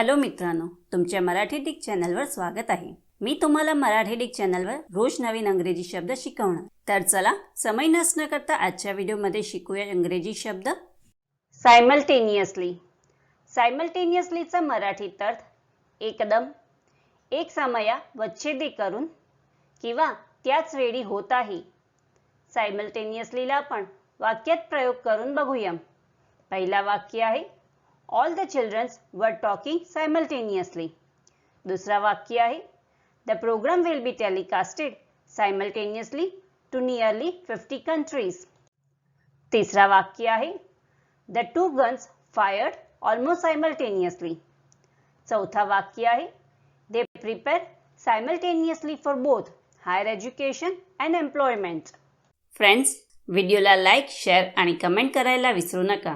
Hello मित्रांनो तुमच्या Marathi Dick चॅनलवर स्वागत आहे. मी तुम्हाला मराठी डिक चॅनलवर रोज नवीन अंग्रेजी शब्द शिकवणार. तर चला समय नसणं करता आजच्या व्हिडिओमध्ये शिकूया इंग्रजी शब्द. सायमल्टेनियसली सायमल्टेनियसलीचा मराठीत अर्थ एकदम एक समया वच्छेदी करून किंवा त्याच वेळी होत आहे. सायमल्टेनियसलीला आपण वाक्यात प्रयोग करून बघूया. पहिला वाक्य आहे all the childrens were talking simultaneously दुसरा वाक्य आहे the program will be telecasted simultaneously to nearly fifty countries तिसरा वाक्य आहे the two guns fired almost simultaneously चौथा वाक्य आहे they prepare simultaneously for both higher education and employment friends व्हिडिओला लाईक शेअर आणि कमेंट करायला विसरू नका